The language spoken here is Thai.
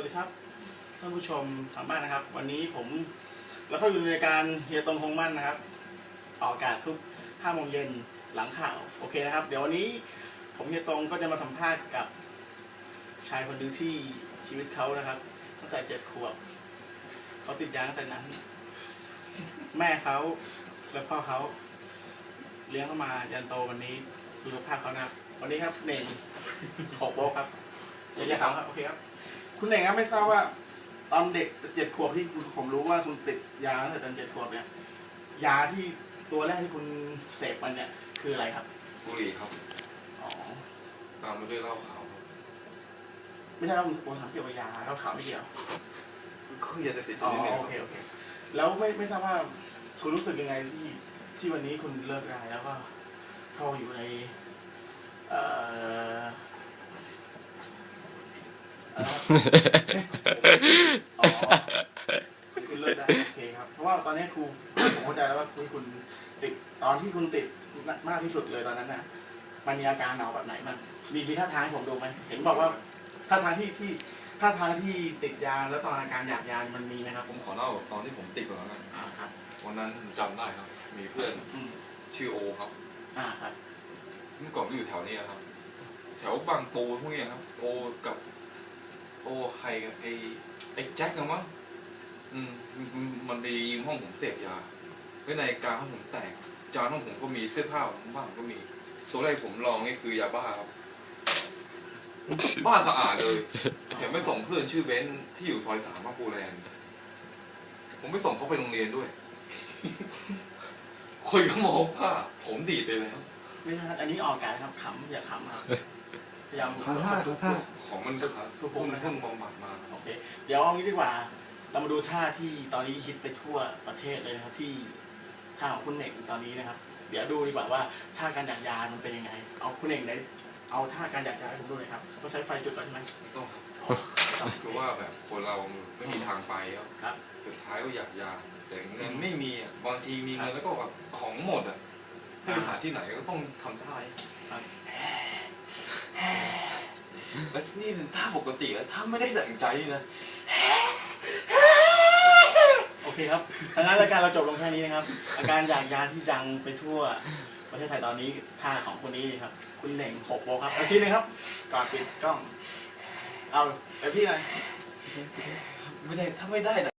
วัสดีครับท่านผู้ชมทางบ้านนะครับ วันนี้ผมแล้วก็อยู่ในรายการเฮียตรงคงมั่นนะครับ ออกอากาศทุก5โมงเย็นหลังข่าวโอเคนะครับ เดี๋ยววันนี้ผมเฮียตรงก็จะมาสัมภาษณ์กับชายคนหนึ่งที่ชีวิตเขานะครับตั้งแต่เจ็ดขวบเขาติดยาตั้งแต่นั้น แม่เขาและพ่อเขาเลี้ยงเขามายันโตวันนี้ดูสภาพเขานะครับวันนี้ครับเน่งขอบโบกครับเดี๋ยวจะถามครับโอเคครับ คุณเองครับไม่ทราบว่า ตอนเด็กเจ็ดขวบที่คุณผมรู้ว่าคุณติดยาตั้งแต่ตอนเจ็ดขวบเนี่ย ยาที่ตัวแรกที่คุณเสพมันเนี่ย คืออะไรครับบุหรี่ครับอ๋อตามมาด้วยเหล้าขาวครับไม่ใช่ว่าผมผมถามเกี่ยวกับยาเขาขาวไม่เกี่ยวก็อย่าจะติดอ๋อนิดนึงโอเคโอเคแล้วไม่ไม่ทราบว่าคุณรู้สึกยังไงที่ที่วันนี้คุณเลิกได้แล้วก็เข้าอยู่ใน เอ่อ อะไรนะอ๋อคุณเลิกได้โอเคครับ เพราะว่าตอนนี้ครู ผมเข้าใจแล้วว่าคุณคุณติดตอนที่คุณติดมากที่สุดเลยตอนนั้นน่ะ มันมีอาการหนาวแบบไหนมันมีมีท่าทางให้ผมดูไหมเห็นบอกว่าท่าทางที่ที่ท่าทางที่ติดยาแล้วตอนอาการอยากยามันมีไหมครับผมขอเล่าตอนที่ผมติดก่อนแล้วกันอ่าครับ วันนั้นผมจำได้ครับ มีเพื่อนอืมชื่อโอครับ อ่าครับ เมื่อก่อนก็อยู่แถวนี้ครับ แถวบางปูพวกเนี้ยครับ โอกับโอ ใครกับไอไอแจ็คกันมั้งอืมมันมันไปยืมห้องผมเสพยาไว้ในกาห้องผมแตก จานห้องผมก็มีเสื้อผ้าผมบ้างก็มีส่วนแรกผมลองนี่คือยาบ้าครับ บ้านสะอาดเลยแถมไปส่งเพื่อนชื่อเบนซ์ที่อยู่ซอยสามมาปูแลนด์ผมไปส่งเขาไปโรงเรียนด้วย คนก็มองว่าผมดีดไปแล้ว ไม่ใช่อันนี้ออกอากาศครับขำอย่าขำครับ พยายามขอท่าขอท่า ของมันสุสุขุขุมมนะครับเพิ่งบำบัดมาโอเคเดี๋ยวเอางี้ดีกว่า เรามาดูท่าที่ตอนนี้ฮิตไปทั่วประเทศเลยนะครับที่ท่าของคุณเน่งตอนนี้นะครับ เดี๋ยวดูดีกว่าว่าท่าการดักยามันเป็นยังไง เอาคุณเน่งไหนเอาท่าการดักยาให้ผมดูหน่อยครับต้องใช้ไฟจุดก่อนใช่ไหมไม่ต้องครับอ๋อครับคือว่าแบบคนเราไม่มีทางไปครับครับ สุดท้ายก็อยากยาแต่เงินไม่มีอะบางทีมีเงินแล้วก็แบบของหมดอะให้ไปหาที่ไหนก็ต้องทำท่านี้ครับ แล้วนี่เป็นท่าปกติแล้วถ้าไม่ได้ดั่งใจนี่นะโอเคครับดังนั้นรายการเราจบลงแค่นี้นะครับ อาการอยากยาที่ดังไปทั่ว ประเทศไทยตอนนี้ท่าของคนนี้ครับ คุณเน่งหกโมครับเอาทีหนึงครับ ก่อนปิดกล้อง เอาเดี๋ยวพี่หน่อย ไม่ได้ถ้าไม่ได้